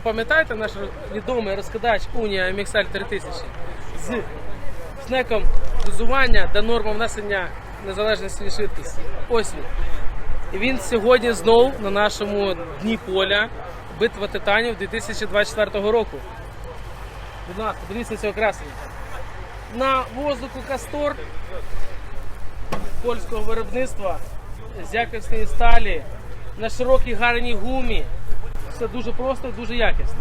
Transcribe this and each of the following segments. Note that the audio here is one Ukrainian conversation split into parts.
пам'ятаєте наш відомий розкидач Унія MXL 3000 з снеком дозування та норма внесення незалежності від швидкості? Ось він. І він сьогодні знову на нашому дні поля битва титанів 2024 року. Будь ласка, дивіться цього красення. На воздуху Кастор польського виробництва з якісної сталі, на широкій гарній гумі. Все дуже просто і дуже якісно.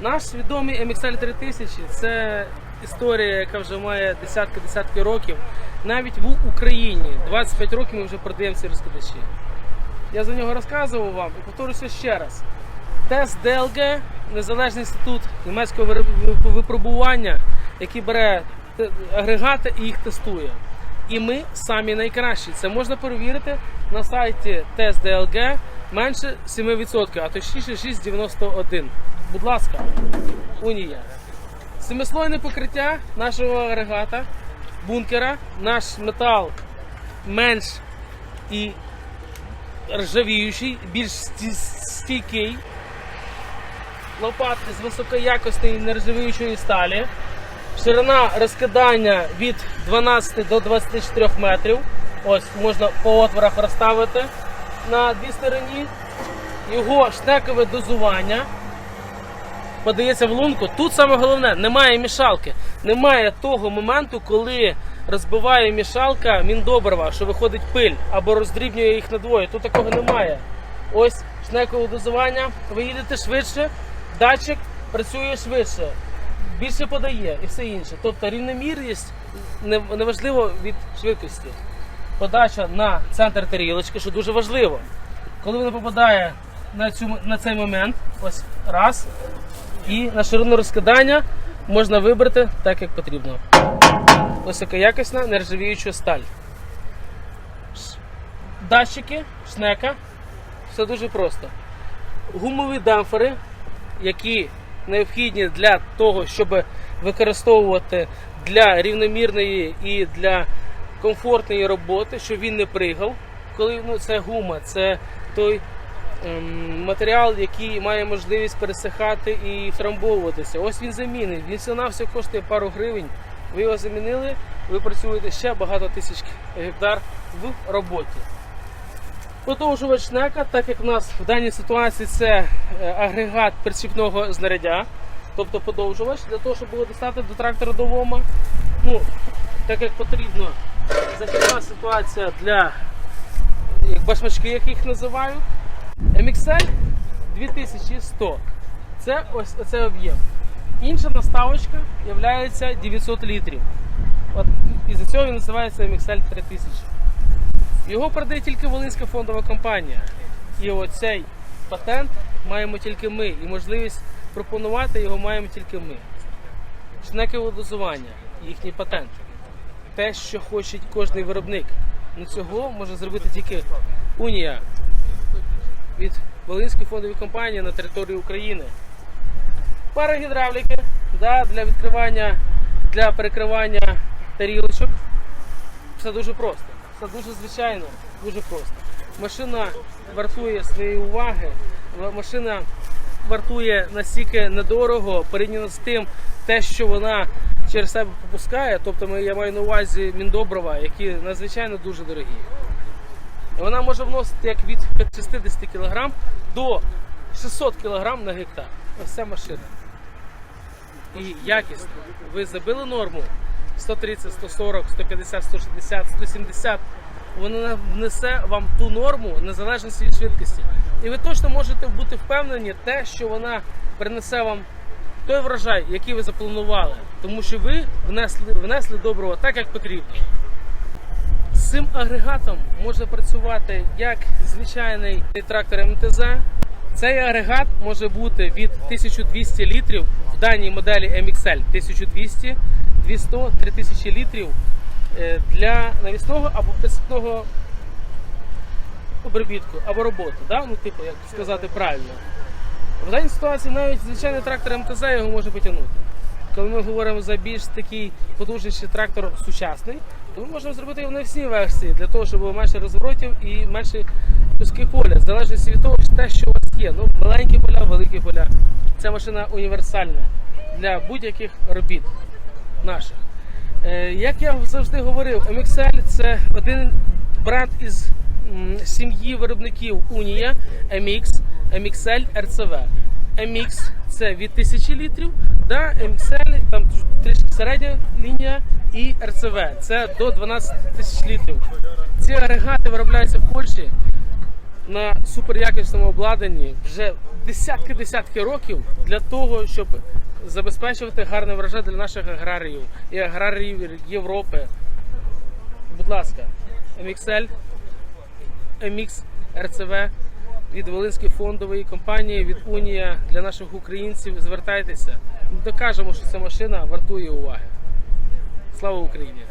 Наш відомий MXL 3000 це історія, яка вже має десятки-десятки років. Навіть в Україні 25 років ми вже продаємо ці розкладачі. Я за нього розказував вам і повторюся ще раз. Тест ДЛГ, Незалежний інститут німецького випробування, який бере агрегати і їх тестує. І ми самі найкращі. Це можна перевірити на сайті тест ДЛГ менше 7%, а точніше 6,91. Будь ласка, Унія. Семислойне покриття нашого агрегата, бункера, наш метал менш і ржавіючий, більш стійкий. Лопатки з високоякісної нержавіючої сталі. Ширина розкидання від 12 до 24 метрів. Ось можна по отворах розставити на дві стороні. Його штекове дозування подається в лунку. Тут саме головне, немає мішалки. Немає того моменту, коли розбиває мішалка міндобрива, що виходить пиль або роздрібнює їх надвоє. Тут такого немає. Ось шнекове дозування. Ви їдете швидше, датчик працює швидше, більше подає і все інше. Тобто рівномірність неважливо від швидкості. Подача на центр тарілочки, що дуже важливо. Коли вона попадає на, цю, на цей момент, ось раз, і на ширину розкидання можна вибрати так, як потрібно. Високоякісна нержавіюча сталь. Датчики, шнека, все дуже просто. Гумові демпфери, які необхідні для того, щоб використовувати для рівномірної і для комфортної роботи, щоб він не пригав. Коли ну, це гума, це той ем, матеріал, який має можливість пересихати і втрамбовуватися. Ось він замінний. Він все на все коштує пару гривень. Ви його замінили, ви працюєте ще багато тисяч гектар в роботі. Подовжувач шнека, так як в нас в даній ситуації це е, агрегат приціпного знаряддя, тобто подовжувач, для того, щоб було достати до трактора до вома. Ну, так як потрібно, захисна ситуація для як башмачки, як їх називають. MXL 2100. Це ось цей об'єм. Інша наставочка є 900 літрів. От із-за цього він називається MXL 3000. Його продає тільки Волинська фондова компанія. І оцей патент маємо тільки ми. І можливість пропонувати його маємо тільки ми. Шнекове дозування, їхній патент. Те, що хоче кожний виробник. Ну цього може зробити тільки Унія від Волинської фондової компанії на території України. Пара гідравліки да, для відкривання, для перекривання тарілочок. Все дуже просто. Все дуже звичайно, дуже просто. Машина вартує своєї уваги, машина вартує настільки недорого порівняно з тим, те, що вона через себе пропускає. Тобто я маю на увазі міндоброва, які надзвичайно дуже дорогі. І Вона може вносити як від 60 кг до 600 кг на гектар. Ось ця машина. І якісно. Ви забили норму 130, 140, 150, 160, 170. Вона внесе вам ту норму незалежно від швидкості. І ви точно можете бути впевнені те, що вона принесе вам той врожай, який ви запланували. Тому що ви внесли, внесли доброго так, як потрібно. З цим агрегатом може працювати як звичайний трактор МТЗ. Цей агрегат може бути від 1200 літрів в даній моделі MXL 1200, 200, 3000 літрів е, для навісного або прицепного обробітку або роботи. Да? Ну, типу, як сказати правильно. В даній ситуації навіть звичайний трактор МТЗ його може потягнути. Коли ми говоримо за більш такий потужніший трактор сучасний, то ми можемо зробити його на всі версії для того, щоб було менше розворотів і менше куски поля. В залежності від того, те, що у вас є. Ну, маленькі поля, великі поля. Ця машина універсальна для будь-яких робіт наших. Е, Як я завжди говорив, MXL це один бренд із сім'ї виробників Унія MX, MXL, RCV. MX це від 1000 літрів, да, MXL там трішки середня лінія і RCV це до 12 тисяч літрів. Ці агрегати виробляються в Польщі на суперякісному обладнанні вже десятки-десятки років для того, щоб забезпечувати гарний врожай для наших аграріїв і аграріїв Європи. Будь ласка, MXL, MX, RCV від Волинської фондової компанії, від Унія для наших українців. Звертайтеся. Ми докажемо, що ця машина вартує уваги. Слава Україні!